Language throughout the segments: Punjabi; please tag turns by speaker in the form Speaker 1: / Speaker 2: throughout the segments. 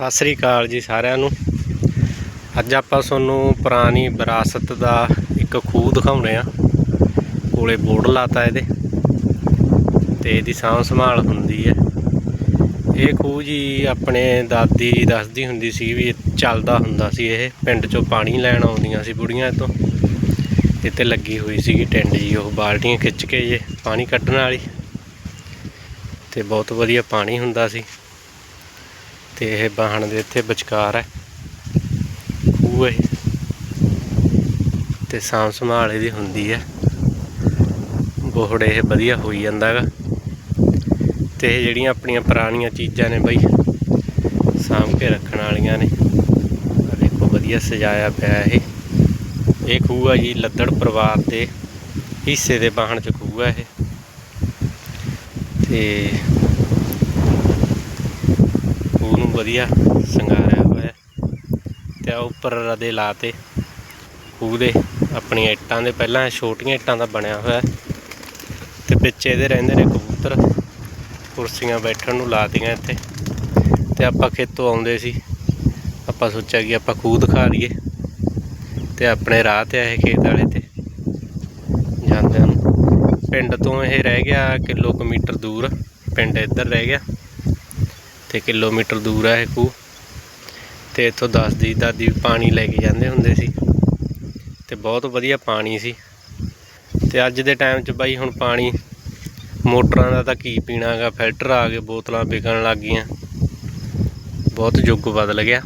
Speaker 1: ਸਤਿ ਸ੍ਰੀ ਅਕਾਲ ਜੀ ਸਾਰਿਆਂ ਨੂੰ। ਅੱਜ ਆਪਾਂ ਤੁਹਾਨੂੰ ਪੁਰਾਣੀ ਵਿਰਾਸਤ ਦਾ ਇੱਕ ਖੂਹ ਦਿਖਾਉਣੇ ਆ। ਕੋਲੇ ਬੋਰਡ ਲਾਤਾ ਇਹਦੇ ਤੇ ਇਹਦੀ ਸਾਂਭ ਸੰਭਾਲ ਹੁੰਦੀ ਹੈ। ਇਹ ਖੂਹ ਜੀ ਆਪਣੇ ਦਾਦੀ ਦੱਸਦੀ ਹੁੰਦੀ ਸੀ ਵੀ ਇਹ ਚੱਲਦਾ ਹੁੰਦਾ ਸੀ ਇਹ, ਪਿੰਡ ਚੋਂ ਪਾਣੀ ਲੈਣ ਆਉਂਦੀਆਂ ਸੀ ਬੁੜੀਆਂ ਇੱਥੋਂ। ਇੱਥੇ ਲੱਗੀ ਹੋਈ ਸੀਗੀ ਟੈਂਡ ਜੀ, ਉਹ ਬਾਲਟੀਆਂ ਖਿੱਚ ਕੇ ਜੇ ਪਾਣੀ ਕੱਢਣ ਵਾਲੀ। ਤੇ ਬਹੁਤ ਵਧੀਆ ਪਾਣੀ ਹੁੰਦਾ ਸੀ। ਤੇ ਇਹ ਬਾਹਣ ਦੇ ਇੱਥੇ ਵਿਚਕਾਰ ਹੈ। ਖੂਹ ਇਹ। ਤੇ ਸਾਂਭ ਸੰਭਾਲ ਇਹਦੀ ਹੁੰਦੀ ਹੈ। ਬੋਹੜ ਇਹ ਵਧੀਆ ਹੋਈ ਜਾਂਦਾ ਜਾਂਦਾਗਾ ਤੇ ਇਹ ਜਿਹੜੀਆਂ ਆਪਣੀਆਂ ਪੁਰਾਣੀਆਂ ਚੀਜ਼ਾਂ ਨੇ ਬਈ, ਸਾਂਭ ਕੇ ਰੱਖਣ ਵਾਲੀਆਂ ਨੇ। ਆ ਦੇਖੋ, ਵਧੀਆ ਸਜਾਇਆ ਪਿਆ ਇਹ। ਇਹ ਖੂਹ ਆ ਜੀ, ਲੱਦੜ ਪਰਿਵਾਰ ਦੇ ਹਿੱਸੇ ਦੇ ਬਾਹਣ ਚ ਖੂਹ ਆ ਇਹ। ਤੇ ਉਹਨੂੰ ਵਧੀਆ ਸ਼ਿੰਗਾਰਿਆ ਹੋਇਆ ਹੈ। ਤੇ ਆ ਉੱਪਰ ਰਦੇ ਲਾਤੇ। ਖੂਹ ਦੇ ਆਪਣੀਆਂ ਇੱਟਾਂ ਦੇ ਪਹਿਲਾਂ ਛੋਟੀਆਂ ਇੱਟਾਂ ਦਾ ਬਣਿਆ ਹੋਇਆ ਹੈ। ਤੇ ਵਿੱਚ ਇਹਦੇ ਰਹਿੰਦੇ ਨੇ ਕਬੂਤਰ। ਕੁਰਸੀਆਂ ਬੈਠਣ ਨੂੰ ਲਾਤੀਆਂ ਇੱਥੇ। ਤੇ ਆਪਾਂ ਖੇਤੋਂ ਆਉਂਦੇ ਸੀ। ਆਪਾਂ ਸੋਚਿਆ ਕਿ ਆਪਾਂ ਖੂਹ ਦਿਖਾ ਲਈਏ। ਤੇ ਆਪਣੇ ਰਾਹ ਤੇ ਆਏ ਖੇਤ ਵਾਲੇ ਤੇ। ਜਾਂਦਿਆਂ ਨੂੰ। ਪਿੰਡ ਤੋਂ ਇਹ ਰਹਿ ਗਿਆ ਕਿਲੋਮੀਟਰ ਦੂਰ। ਪਿੰਡ ਇੱਧਰ ਰਹਿ ਗਿਆ। ਤੇ ਕਿਲੋਮੀਟਰ ਦੂਰ ਹੈ ਇਹ ਖੂਹ। ਤੇ ਇੱਥੋਂ ਦੱਸਦੀ ਦਾਦੀ ਵੀ ਪਾਣੀ ਲੈ ਕੇ ਜਾਂਦੇ ਹੁੰਦੇ ਸੀ। ਤੇ ਬਹੁਤ ਵਧੀਆ ਪਾਣੀ ਸੀ। ਤੇ ਅੱਜ ਦੇ ਟਾਈਮ 'ਚ ਬਾਈ ਹੁਣ ਪਾਣੀ ਮੋਟਰਾਂ ਦਾ ਤਾਂ ਕੀ ਪੀਣਾਗਾ, ਫਿਲਟਰ ਆ ਗਏ, ਬੋਤਲਾਂ ਵਿਕਣ ਲੱਗ ਗਈਆਂ। ਬਹੁਤ ਯੁੱਗ ਬਦਲ ਗਿਆ।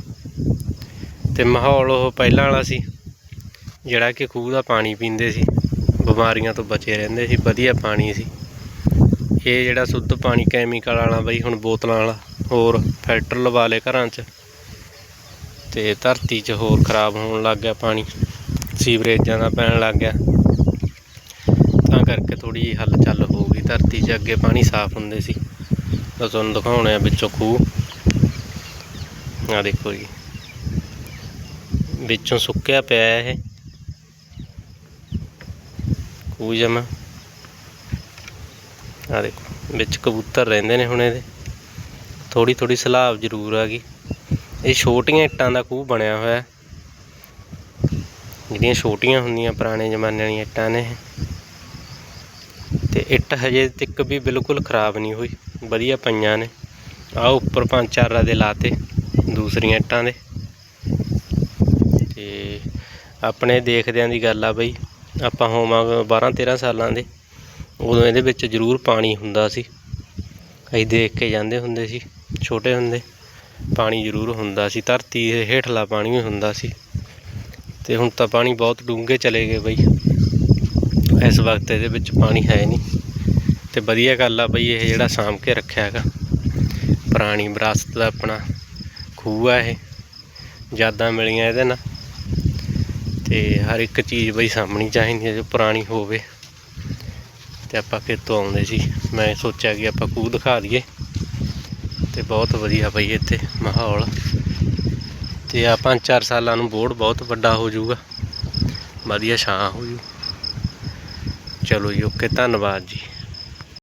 Speaker 1: ਤੇ ਮਾਹੌਲ ਉਹ ਪਹਿਲਾਂ ਵਾਲਾ ਸੀ, ਜਿਹੜਾ ਕਿ ਖੂਹ ਦਾ ਪਾਣੀ ਪੀਂਦੇ ਸੀ। ਬਿਮਾਰੀਆਂ ਤੋਂ ਬਚੇ ਰਹਿੰਦੇ ਸੀ, ਵਧੀਆ ਪਾਣੀ ਸੀ। ਇਹ ਜਿਹੜਾ ਸ਼ੁੱਧ ਪਾਣੀ ਕੈਮੀਕਲ ਵਾਲਾ ਬਈ ਹੁਣ ਬੋਤਲਾਂ ਵਾਲਾ। ਹੋਰ ਫਿਲਟਰ ਲਵਾ ਲਏ ਘਰਾਂ 'ਚ। ਤੇ ਧਰਤੀ 'ਚ ਹੋਰ ਖਰਾਬ ਹੋਣ ਲੱਗ ਗਿਆ ਪਾਣੀ। ਸੀਵਰੇਜਾਂ ਦਾ ਪੈਣ ਲੱਗ ਗਿਆ। ਤਾਂ ਕਰਕੇ ਥੋੜੀ ਜਿਹੀ ਹੱਲ ਚੱਲ ਹੋ ਗਈ। ਧਰਤੀ 'ਚ ਅੱਗੇ ਪਾਣੀ ਸਾਫ਼ ਹੁੰਦੇ ਸੀ। ਤਾਂ ਤੁਹਾਨੂੰ ਦਿਖਾਉਣੇ ਆ ਵਿੱਚੋਂ ਖੂਹ। ਆ ਦੇਖੋ ਜੀ। ਵਿੱਚੋਂ ਸੁੱਕਿਆ ਪਿਆ ਇਹ। ਖੂਹ ਜਮਾ ਆ ਦੇਖੋ, ਵਿੱਚ ਕਬੂਤਰ ਰਹਿੰਦੇ ਨੇ ਹੁਣ ਇਹਦੇ। ਥੋੜੀ ਥੋੜੀ ਸਲਾਬ ਜ਼ਰੂਰ ਆ ਗਈ। ਇਹ ਛੋਟੀਆਂ ਇੱਟਾਂ ਦਾ ਖੂਹ ਬਣਿਆ ਹੋਇਆ। ਜਿਹੜੀਆਂ ਛੋਟੀਆਂ ਹੁੰਦੀਆਂ ਪੁਰਾਣੇ ਜ਼ਮਾਨੇ ਦੀਆਂ ਇੱਟਾਂ ਨੇ ਇਹ। ਤੇ ਇੱਟ ਹਜੇ ਤੱਕ ਵੀ ਬਿਲਕੁਲ ਖਰਾਬ ਨਹੀਂ ਹੋਈ। ਵਧੀਆ ਪਈਆਂ ਨੇ। ਆ ਉੱਪਰ ਪੰਜ ਚਾਰ ਦੇ ਲਾਤੇ ਦੂਸਰੀਆਂ ਇੱਟਾਂ ਦੇ। ਤੇ ਆਪਣੇ ਦੇਖਦਿਆਂ ਦੀ ਗੱਲ ਆ ਬਈ, ਆਪਾਂ ਹੋਵਾਂਗੇ 12 13 ਸਾਲਾਂ ਦੇ। ਉਦੋਂ ਇਹਦੇ ਵਿੱਚ ਜ਼ਰੂਰ ਪਾਣੀ ਹੁੰਦਾ ਸੀ। ਅਸੀਂ ਦੇਖ ਕੇ ਜਾਂਦੇ ਹੁੰਦੇ ਸੀ। ਛੋਟੇ ਹੁੰਦੇ, ਪਾਣੀ ਜ਼ਰੂਰ ਹੁੰਦਾ ਸੀ, ਧਰਤੀ ਦੇ ਹੇਠਲਾ ਪਾਣੀ ਵੀ ਹੁੰਦਾ ਸੀ। ਤੇ ਹੁਣ ਤਾਂ ਪਾਣੀ ਬਹੁਤ ਡੂੰਘੇ ਚਲੇ ਗਏ ਬਈ। ਇਸ ਵਕਤ ਇਹਦੇ ਵਿੱਚ ਪਾਣੀ ਹੈ ਨਹੀਂ। ਤੇ ਵਧੀਆ ਗੱਲ ਆ ਬਈ, ਇਹ ਜਿਹੜਾ ਸਾਂਭ ਕੇ ਰੱਖਿਆ ਹੈਗਾ। ਪੁਰਾਣੀ ਵਿਰਾਸਤ ਦਾ ਆਪਣਾ ਖੂਹ ਆ ਇਹ। ਯਾਦਾਂ ਮਿਲੀਆਂ ਇਹਦੇ ਨਾਲ। ਤੇ ਹਰ ਇੱਕ ਚੀਜ਼ ਬਈ ਸਾਹਮਣੀ ਚਾਹੀਦੀ ਹੈ, ਜੋ ਪੁਰਾਣੀ ਹੋਵੇ। ਤੇ ਆਪਾਂ ਖੇਤੋਂ ਆਉਂਦੇ ਸੀ। ਮੈਂ ਸੋਚਿਆ ਕਿ ਆਪਾਂ ਖੂਹ ਦਿਖਾ ਦਈਏ। ਤੇ ਬਹੁਤ ਵਧੀਆ ਬਈ ਇੱਥੇ ਮਾਹੌਲ। ਤੇ ਆ ਪੰਜ ਚਾਰ ਸਾਲਾਂ ਨੂੰ ਬੋਰਡ ਬਹੁਤ ਵੱਡਾ ਹੋ ਜਾਊਗਾ। ਵਧੀਆ ਛਾਂ ਹੋ ਜੂ। ਚਲੋ ਜੀ, ਓਕੇ, ਧੰਨਵਾਦ ਜੀ।